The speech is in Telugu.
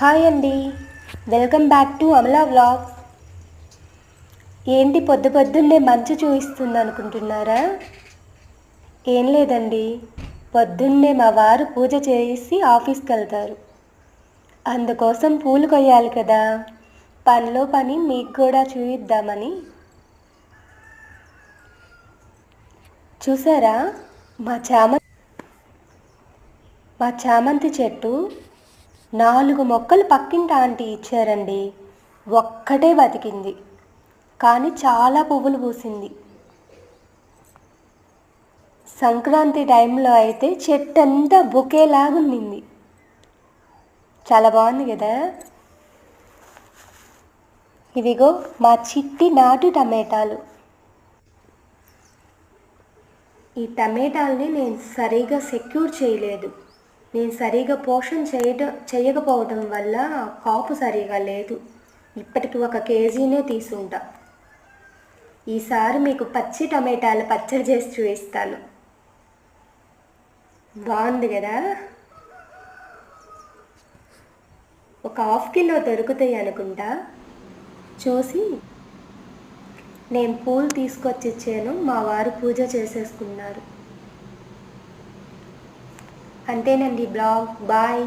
హాయ్ అండి. Welcome back to Amala vlogs. ఏంటి పొద్దు పొద్దున్నే మంచు చూపిస్తుంది అనుకుంటున్నారా ఏం లేదండి. పొద్దున్నే మా వారు పూజ చేసి ఆఫీస్కి వెళ్తారు అందుకోసం పూలు కొయ్యాలి కదా. పనిలో పని మీకు కూడా చూపిద్దామని చూసారా? మా చామ మా చామంతి చెట్టు నాలుగు మొక్కలు పక్కింటి ఆంటీ ఇచ్చారండి. ఒక్కటే బతికింది. కానీ చాలా పువ్వులు పూసింది. సంక్రాంతి టైంలో అయితే చెట్టు అంతా బొకేలాగుండింది చాలా బాగుంది కదా? ఇదిగో మా చిట్టి నాటు టమాటాలు. ఈ టమాటాలని నేను సరిగా సెక్యూర్ చేయలేదు. నేను సరిగా పోషణ చేయట చేయకపోవడం వల్ల కాపు సరిగా లేదు. ఇప్పటికి ఒక కేజీనే తీసుంటా. ఈసారి మీకు పచ్చి టమాటాలు పచ్చడి చేసి చూపిస్తాను. బాగుంది కదా? ఒక హాఫ్ కిలో దొరుకుతాయి అనుకుంటా. చూసి నేను పూలు తీసుకొచ్చి ఇచ్చాను. మా వారు పూజ చేసేసుకున్నారు. అంతేనండి బ్లాగ్ బాయ్